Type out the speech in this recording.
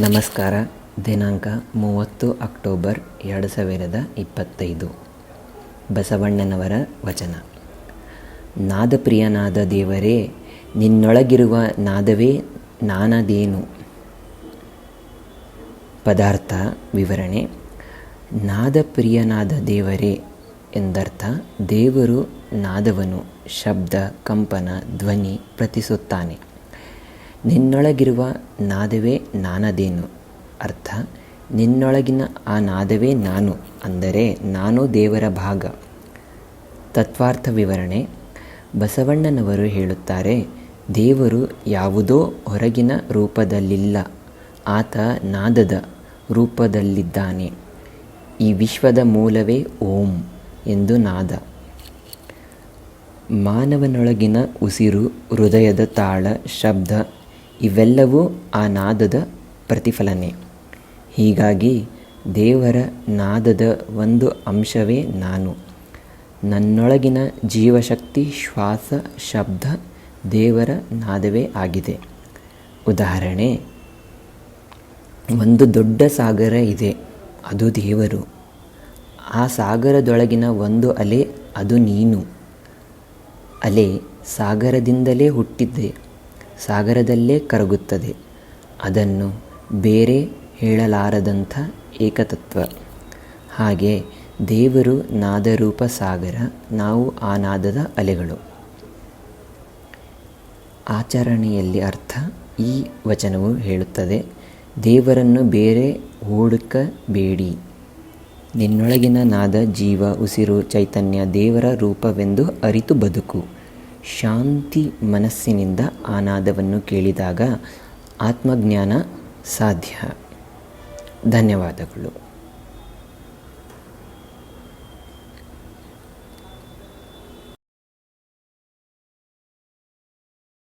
ನಮಸ್ಕಾರ. ದಿನಾಂಕ ಮೂವತ್ತು ಅಕ್ಟೋಬರ್ ಎರಡು ಸಾವಿರದ ಇಪ್ಪತ್ತೈದು. ಬಸವಣ್ಣನವರ ವಚನ. ನಾದಪ್ರಿಯನಾದ ದೇವರೇ, ನಿನ್ನೊಳಗಿರುವ ನಾದವೇ ನಾನದೇನು? ಪದಾರ್ಥ ವಿವರಣೆ. ನಾದಪ್ರಿಯನಾದ ದೇವರೇ ಎಂದರ್ಥ, ದೇವರು ನಾದವನು, ಶಬ್ದ, ಕಂಪನ, ಧ್ವನಿ ಪ್ರತಿಸುತ್ತಾನೆ. ನಿನ್ನೊಳಗಿರುವ ನಾದವೇ ನಾನದೇನು? ಅರ್ಥ, ನಿನ್ನೊಳಗಿನ ಆ ನಾದವೇ ನಾನು, ಅಂದರೆ ನಾನು ದೇವರ ಭಾಗ. ತತ್ವಾರ್ಥ ವಿವರಣೆ, ಬಸವಣ್ಣನವರು ಹೇಳುತ್ತಾರೆ, ದೇವರು ಯಾವುದೋ ಹೊರಗಿನ ರೂಪದಲ್ಲಿಲ್ಲ, ಆತ ನಾದದ ರೂಪದಲ್ಲಿದ್ದಾನೆ. ಈ ವಿಶ್ವದ ಮೂಲವೇ ಓಂ ಎಂದು ನಾದ. ಮಾನವನೊಳಗಿನ ಉಸಿರು, ಹೃದಯದ ತಾಳ, ಶಬ್ದ ಇವೆಲ್ಲವೂ ಆ ನಾದದ ಪ್ರತಿಫಲನೆ. ಹೀಗಾಗಿ ದೇವರ ನಾದದ ಒಂದು ಅಂಶವೇ ನಾನು. ನನ್ನೊಳಗಿನ ಜೀವಶಕ್ತಿ, ಶ್ವಾಸ, ಶಬ್ದ ದೇವರ ನಾದವೇ ಆಗಿದೆ. ಉದಾಹರಣೆ, ಒಂದು ದೊಡ್ಡ ಸಾಗರ ಇದೆ, ಅದು ದೇವರು. ಆ ಸಾಗರದೊಳಗಿನ ಒಂದು ಅಲೆ ಅದು ನೀನು. ಅಲೆ ಸಾಗರದಿಂದಲೇ ಹುಟ್ಟಿದ್ದೆ. ಸಾಗರದಲ್ಲೇ ಕರಗುತ್ತದೆ. ಅದನ್ನು ಬೇರೆ ಹೇಳಲಾರದಂಥ ಏಕತತ್ವ. ಹಾಗೆ ದೇವರು ನಾದರೂಪ ಸಾಗರ, ನಾವು ಆ ನಾದದ ಅಲೆಗಳು. ಆಚರಣೆಯಲ್ಲಿ ಅರ್ಥ ಈ ವಚನವು ಹೇಳುತ್ತದೆ, ದೇವರನ್ನು ಬೇರೆ ಹುಡುಕಬೇಡಿ. ನಿನ್ನೊಳಗಿನ ನಾದ, ಜೀವ, ಉಸಿರು, ಚೈತನ್ಯ ದೇವರ ರೂಪವೆಂದು ಅರಿತು ಬದುಕು. ಶಾಂತಿ ಮನಸ್ಸಿನಿಂದ ಆನಾದವನ್ನು ನಾದವನ್ನು ಕೇಳಿದಾಗ ಆತ್ಮಜ್ಞಾನ ಸಾಧ್ಯ. ಧನ್ಯವಾದಗಳು.